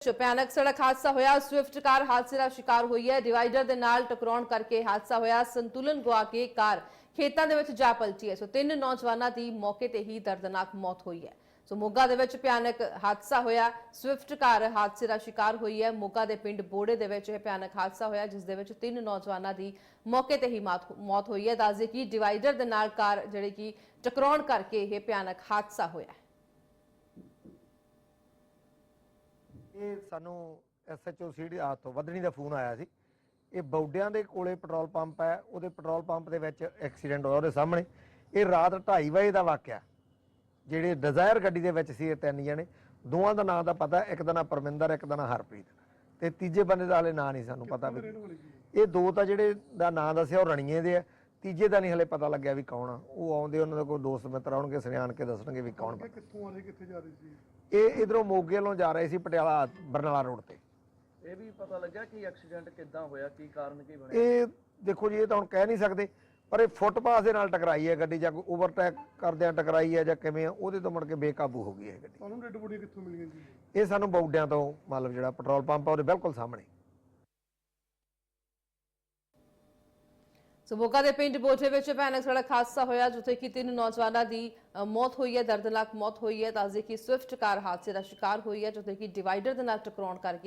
ਚ ਭਿਆਨਕ ਸੜਕ ਹਾਦਸਾ ਹੋਇਆ, ਸਵਿਫਟ ਕਾਰ ਹਾਦਸੇ ਦਾ ਸ਼ਿਕਾਰ ਹੋਈ ਹੈ। ਡਿਵਾਈਡਰ ਦੇ ਨਾਲ ਟਕਰਾਉਣ ਕਰਕੇ ਹਾਦਸਾ ਹੋਇਆ। ਸੰਤੁਲਨ ਗਵਾ ਕੇ ਕਾਰ ਖੇਤਾਂ ਦੇ ਵਿੱਚ ਜਾ ਪਲਟੀ ਹੈ। ਸੋ ਤਿੰਨ ਨੌਜਵਾਨਾਂ ਦੀ ਮੌਕੇ ਤੇ ਹੀ ਦਰਦਨਾਕ ਮੌਤ ਹੋਈ ਹੈ। ਸੋ ਮੋਗਾ ਦੇ ਵਿੱਚ ਭਿਆਨਕ ਹਾਦਸਾ ਹੋਇਆ। ਸਵਿਫਟ ਕਾਰ ਹਾਦਸੇ ਦਾ ਸ਼ਿਕਾਰ ਹੋਈ ਹੈ। ਮੋਗਾ ਦੇ ਪਿੰਡ ਬੋੜੇ ਦੇ ਵਿੱਚ ਇਹ ਭਿਆਨਕ ਹਾਦਸਾ ਹੋਇਆ, ਜਿਸ ਦੇ ਵਿੱਚ ਤਿੰਨ ਨੌਜਵਾਨਾਂ ਦੀ ਮੌਕੇ ਤੇ ਹੀ ਮੌਤ ਹੋਈ ਹੈ। ਦੱਸਦੇ ਕਿ ਡਿਵਾਈਡਰ ਦੇ ਨਾਲ ਕਾਰ ਜਿਹੜੀ ਕਿ ਟਕਰਾਉਣ ਕਰਕੇ ਇਹ ਭਿਆਨਕ ਹਾਦਸਾ ਹੋਇਆ ਇਹ ਸਾਨੂੰ ਐਸਐਚਓ ਸੀਡੀ ਆਹ ਤੋਂ ਵਧਣੀ ਦਾ ਫੋਨ ਆਇਆ ਸੀ। ਇਹ ਬੌਡਿਆਂ ਦੇ ਕੋਲੇ ਪੈਟਰੋਲ ਪੰਪ ਹੈ ਉਹਦੇ ਪੈਟਰੋਲ ਪੰਪ ਦੇ ਵਿੱਚ ਐਕਸੀਡੈਂਟ ਹੋਇਆ ਉਹਦੇ ਸਾਹਮਣੇ। ਇਹ ਰਾਤ 2:30 ਵਜੇ ਦਾ ਵਾਕਿਆ ਜਿਹੜੇ ਡਿਜ਼ਾਇਰ ਗੱਡੀ ਦੇ ਵਿੱਚ ਸੀ ਇਹ ਤਿੰਨ ਜਣੇ ਦੋਵਾਂ ਦਾ ਨਾਂ ਦਾ ਪਤਾ ਇੱਕ ਦਾ ਨਾਂ ਪਰਮਿੰਦਰ ਇੱਕ ਦਾ ਨਾਂ ਹਰਪ੍ਰੀਤ। ਤੇ ਤੀਜੇ ਬੰਦੇ ਦਾ ਹਲੇ ਨਾਂ ਨਹੀਂ ਸਾਨੂੰ ਪਤਾ ਵੀ। ਇਹ ਦੋ ਤਾਂ ਜਿਹੜੇ ਦਾ ਨਾਂ ਦੱਸਿਆ ਉਹ ਰਣੀਏ ਦੇ ਆ। ਤੀਜੇ ਦਾ ਨਹੀਂ ਹਲੇ ਪਤਾ ਲੱਗਿਆ ਵੀ ਕੌਣ ਆ। ਉਹ ਆਉਂਦੇ ਉਹਨਾਂ ਦੇ ਕੋਈ ਦੋਸਤ ਮਿੱਤਰ ਆਉਣਗੇ ਸਿਆਣ ਕੇ ਦੱਸਣਗੇ ਵੀ ਕੌਣ ਕਿ ਕਿੱਥੋਂ ਆ ਰਹੀ ਕਿੱਥੇ ਜਾ ਰਹੀ ਸੀ? ਇਹ ਇਧਰੋਂ ਮੋਗੇ ਵੱਲੋਂ ਜਾ ਰਹੇ ਸੀ ਪਟਿਆਲਾ ਬਰਨਾਲਾ ਰੋਡ ਤੇ। ਇਹ ਵੀ ਪਤਾ ਲੱਗਾ ਕਿ ਐਕਸੀਡੈਂਟ ਕਿੱਦਾਂ ਹੋਇਆ ਕੀ ਕਾਰਨ ਕੀ ਬਣਿਆ? ਇਹ ਦੇਖੋ ਜੀ ਇਹ ਤਾਂ ਹੁਣ ਕਹਿ ਨਹੀਂ ਸਕਦੇ ਪਰ ਇਹ ਫੁੱਟਪਾਥ ਦੇ ਨਾਲ ਟਕਰਾਈ ਹੈ ਗੱਡੀ ਜਾਂ ਕੋਈ ਓਵਰਟੇਕ ਕਰਦਿਆਂ ਟਕਰਾਈ ਹੈ ਜਾਂ ਕਿਵੇਂ ਆ ਉਹਦੇ ਤੋਂ ਮੁੜ ਕੇ ਬੇਕਾਬੂ ਹੋ ਗਈ ਹੈ ਗੱਡੀ। ਤੁਹਾਨੂੰ ਡੈਡ ਬੋਡੀ ਕਿੱਥੋਂ ਮਿਲੀਆਂ ਜੀ? ਇਹ ਸਾਨੂੰ ਬੌਡਿਆਂ ਤੋਂ ਮਤਲਬ ਜਿਹੜਾ ਪੈਟਰੋਲ ਪੰਪ ਆ ਉਹਦੇ ਬਿਲਕੁਲ ਸਾਹਮਣੇ। ਸੋ ਮੋਗਾ ਦੇ ਪਿੰਡ ਬੋਝੇ ਵਿੱਚ ਭਿਆਨਕ ਸੜਕ ਹਾਦਸਾ ਹੋਇਆ, ਜਿੱਥੇ ਕਿ ਤਿੰਨ ਨੌਜਵਾਨਾਂ ਦੀ ਮੌਤ ਹੋਈ ਹੈ, ਦਰਦਨਾਕ ਮੌਤ ਹੋਈ ਹੈ। ਦੱਸਦੇ ਕਿ ਸਵਿਫਟ ਕਾਰ ਹਾਦਸੇ ਦਾ ਸ਼ਿਕਾਰ ਹੋਈ ਹੈ, ਜਿੱਥੇ ਕਿ ਡਿਵਾਈਡਰ ਦੇ ਨਾਲ ਟਕਰਾਉਣ ਕਰਕੇ